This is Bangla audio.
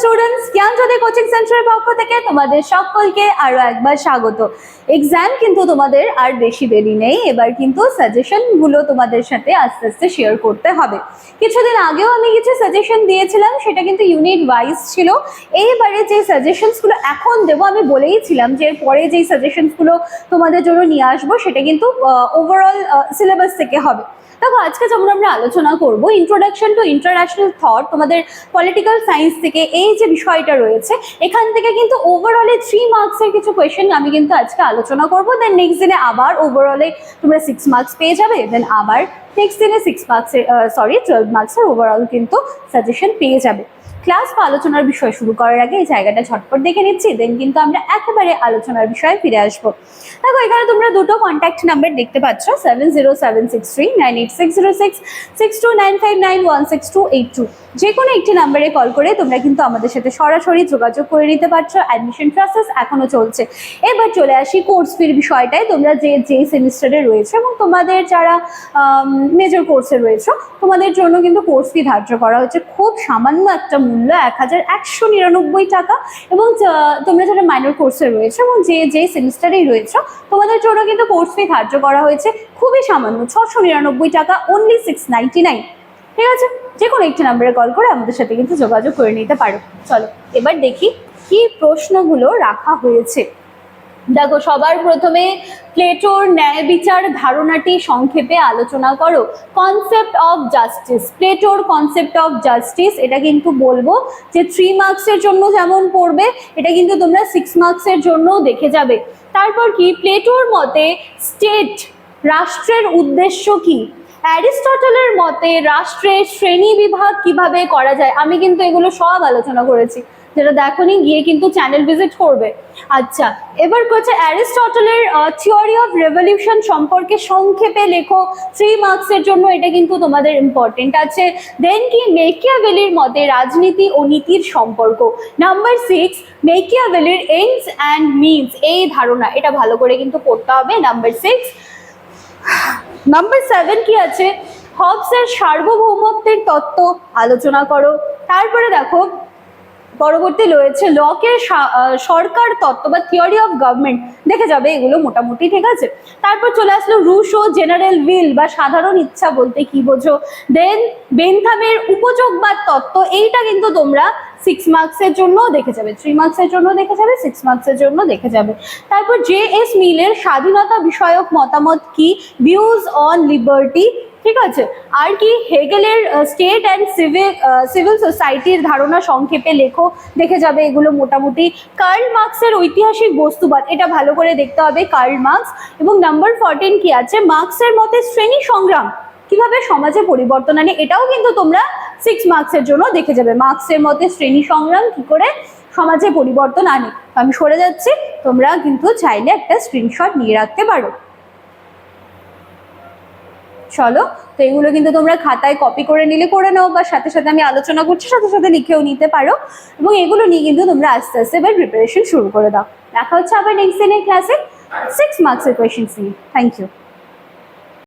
স্টুডেন্টস জ্ঞানজ্যোতি কোচিং সেন্টারের পক্ষ থেকে তোমাদের সকলকে একবার স্বাগত। এক্সাম কিন্তু তোমাদের আর বেশি দেরি নেই, এবার কিন্তু তোমাদের সাথে আস্তে আস্তে শেয়ার করতে হবে। কিছুদিন আগেও আমি কিছু সাজেশন দিয়েছিলাম, সেটা কিন্তু ইউনিট ওয়াইজ ছিল। এইবারে যে সাজেশনসগুলো এখন দেবো, আমি বলেইছিলাম যে পরে যেই সাজেশনসগুলো তোমাদের জন্য নিয়ে আসব, সেটা কিন্তু ওভারঅল সিলেবাস থেকে হবে। দেখো আজকে যেমন আমরা আলোচনা করব ইন্ট্রোডাকশন টু ইন্টারন্যাশনাল থট তোমাদের পলিটিক্যাল সায়েন্স থেকে এই যে বিষয়টা রয়েছে, এখান থেকে কিন্তু ওভারঅলে থ্রি মার্কসের কিছু কোয়েশ্চেন আমি কিন্তু আজকে আলোচনা করব। দেন নেক্সট দিনে আবার ওভারঅলে তোমরা সিক্স মার্কস পেয়ে যাবে দেন আবার নেক্সট দিনে সিক্স মার্কসের সরি টুয়েলভ মার্কসের ওভারঅল কিন্তু সাজেশন পেয়ে যাবে। ক্লাস বা আলোচনার বিষয় শুরু করার আগে এই জায়গাটা ঝটপট দেখে নিচ্ছি দেন কিন্তু আমরা একেবারে আলোচনার বিষয়ে ফিরে আসব। দেখো, এখানে তোমরা দুটো কন্ট্যাক্ট নাম্বার দেখতে পাচ্ছ seven zero seven six three nine eight six zero six six two nine five nine one six two eight two যে কোনো একটি নাম্বারে কল করে তোমরা কিন্তু আমাদের সাথে সরাসরি যোগাযোগ করে নিতে পারছ অ্যাডমিশন প্রসেস এখনও চলছে। এবার চলে আসি কোর্স ফির বিষয়টায়, তোমরা যে যে সেমিস্টারে রয়েছে এবং তোমাদের যারা মেজর কোর্সে রয়েছে, তোমাদের জন্য কিন্তু কোর্স ফি ধার্য করা হচ্ছে। খুব সামান্য একটা মূল্য এক হাজার একশো নিরানব্বই টাকা এবং তোমরা যারা মাইনর কোর্সে রয়েছে এবং যে যে সেমিস্টারেই রয়েছে, তোমাদের জন্য কিন্তু কোর্স ফি ধার্য করা হয়েছে খুবই সামান্য ছশো নিরানব্বই টাকা অনলি সিক্স নাইনটি নাইন ঠিক আছে? যে কোনো একটি নাম্বারে কল করে আমাদের সাথে কিন্তু যোগাযোগ করে নিতে পারো। চলো, এবার দেখি কি প্রশ্নগুলো রাখা হয়েছে। দেখো, সবার প্রথমে প্লেটোর ন্যায় বিচার ধারণাটি সংক্ষেপে আলোচনা করো। কনসেপ্ট অফ জাস্টিস প্লেটোর কনসেপ্ট অফ জাস্টিস এটা কিন্তু বলব যে থ্রি মার্কসের জন্য যেমন পড়বে, এটা কিন্তু তোমরা সিক্স মার্কসের জন্যও দেখে যাবে। তারপর কি? প্লেটোর মতে স্টেট রাষ্ট্রের উদ্দেশ্য কি? অ্যারিস্টটলের মতে রাষ্ট্রের শ্রেণি বিভাগ কীভাবে করা যায়? আমি কিন্তু এগুলো সব আলোচনা করেছি। যেটা দেখোনি, গিয়ে কিন্তু চ্যানেল ভিজিট করবে। আচ্ছা এবার করছে অ্যারিস্টটলের থিওরি অফ রেভলিউশন সম্পর্কে সংক্ষেপে লেখো। থ্রি মার্কসের জন্য এটা কিন্তু তোমাদের ইম্পর্টেন্ট আছে। দেন কি মেকিয়াভেলির মতে রাজনীতি ও নীতির সম্পর্ক। নাম্বার সিক্স মেকিয়াভেলির এন্ডস অ্যান্ড মিনস এই ধারণা, এটা ভালো করে কিন্তু পড়তে হবে। নাম্বার সিক্স নাম্বার সেভেন কি আছে? হবসের সার্বভৌমত্বের তত্ত্ব আলোচনা করো। তারপরে দেখো পরবর্তী রয়েছে লকের সরকার তত্ত্ব বা থিওরি অফ গভর্নমেন্ট দেখে যাবে, এগুলো মোটামুটি ঠিক আছে। তারপর চলে আসলো রুশো জেনারেল উইল বা সাধারণ ইচ্ছা বলতে কি বোঝো? দেন বেনথামের উপযোগবাদ তত্ত্ব, এইটা কিন্তু তোমরা সিক্স মার্কসের জন্য দেখে যাবে। থ্রি মার্কসের জন্য দেখে যাবে সিক্স মার্কসের জন্য দেখে যাবে। তারপর জে এস মিলের স্বাধীনতা বিষয়ক মতামত কি? ভিউজ অন লিবার্টি ঠিক আছে? আর কি হেগেলের স্টেট অ্যান্ড সিভিল সিভিল সোসাইটির ধারণা সংক্ষেপে লেখো, দেখে যাবে এগুলো মোটামুটি। কার্ল মার্কসের ঐতিহাসিক বস্তুবাদ, এটা ভালো করে দেখতে হবে কার্ল মার্কস। এবং নাম্বার ফোরটিন কি আছে? মার্কসের মতে শ্রেণি সংগ্রাম কীভাবে সমাজে পরিবর্তন আনে, এটাও কিন্তু তোমরা সিক্স মার্কসের জন্য দেখে যাবে। মার্কসের মতে শ্রেণি সংগ্রাম কি করে সমাজে পরিবর্তন আনে? আমি সরে যাচ্ছি, তোমরা কিন্তু চাইলে একটা স্ক্রিনশট নিয়ে রাখতে পারো। চলো, তো এগুলো কিন্তু তোমরা খাতায় কপি করে নিলে করে নাও বা সাথে সাথে আমি আলোচনা করছি, সাথে সাথে লিখেও নিতে পারো। এবং এগুলো নিয়ে কিন্তু তোমরা আস্তে আস্তে এবার প্রিপারেশন শুরু করে দাও। দেখা হচ্ছে আবার নেক্সট দিনের ক্লাসে সিক্স মার্কসের কোয়েশন নিয়ে থ্যাংক ইউ